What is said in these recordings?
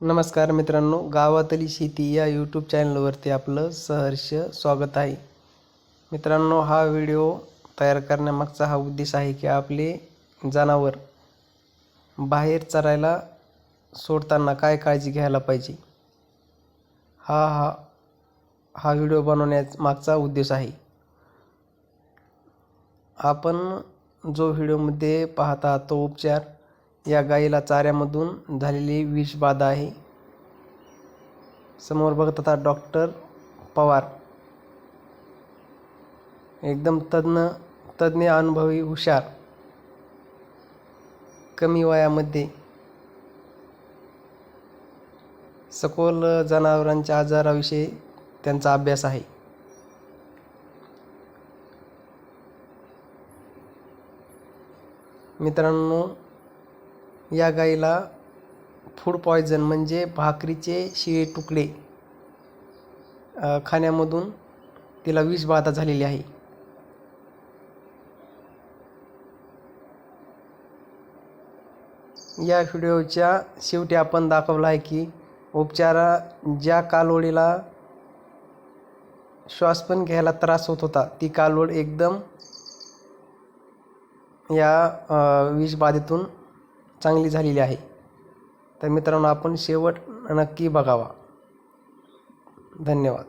नमस्कार मित्रांनो गावातली शेती या यूट्यूब चॅनलवरती आपलं सहर्ष स्वागत आहे. मित्रांनो हा व्हिडिओ तयार करण्यामागचा हा उद्देश आहे की आपले जनावर बाहेर चरायला सोडताना काय काळजी घ्यायला पाहिजे? हा हा हा व्हिडिओ बनवण्याचा मागचा उद्देश आहे. आपण जो व्हिडिओमध्ये पाहत आहात तो उपचार या गाईला चाऱ्यामधून झालेली विषबाधा आहे. समोर बघत आता डॉक्टर पवार. एकदम तज्ज्ञ तज्ज्ञ अनुभवी हुशार. कमी वयामध्ये. सखोल जनावरांच्या आजाराविषयी त्यांचा अभ्यास आहे. मित्रांनो या गाईला फूड पॉयझन म्हणजे भाकरीचे शिळे तुकडे. खाण्यामधून तिला विषबाधा झालेली आहे. या व्हिडिओच्या शेवटी आपण दाखवलं आहे की उपचारा ज्या कालोडीला श्वास पण घ्यायला त्रास होत होता ती कालोड एकदम या विषबाधेतून चांगली झालेली आहे. तर मित्रांनो आपण शेवट नक्की बघावा. धन्यवाद.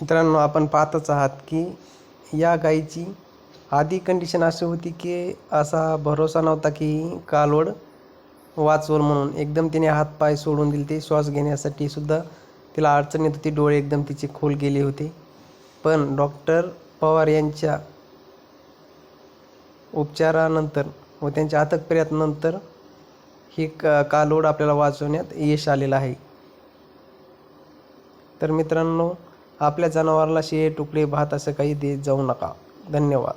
मित्रांनो आपण पाहतच आहात की या गाईची आधी कंडिशन अशी होती की असा भरोसा नव्हता की कालवड वाचवल म्हणून. एकदम तिने हातपाय सोडून दिले ते श्वास घेण्यासाठी सुद्धा तिला अडचण येत होती. डोळे एकदम तिचे खोल गेले होते. पण डॉक्टर पवार यांच्या उपचारानंतर व त्यांच्या अथक प्रयत्नानंतर ही क कालोड आपल्याला वाचवण्यात यश आलेलं आहे. तर मित्रांनो आपल्या जनावराला शेळी तुकडे भात असं काही देत जाऊ नका. धन्यवाद.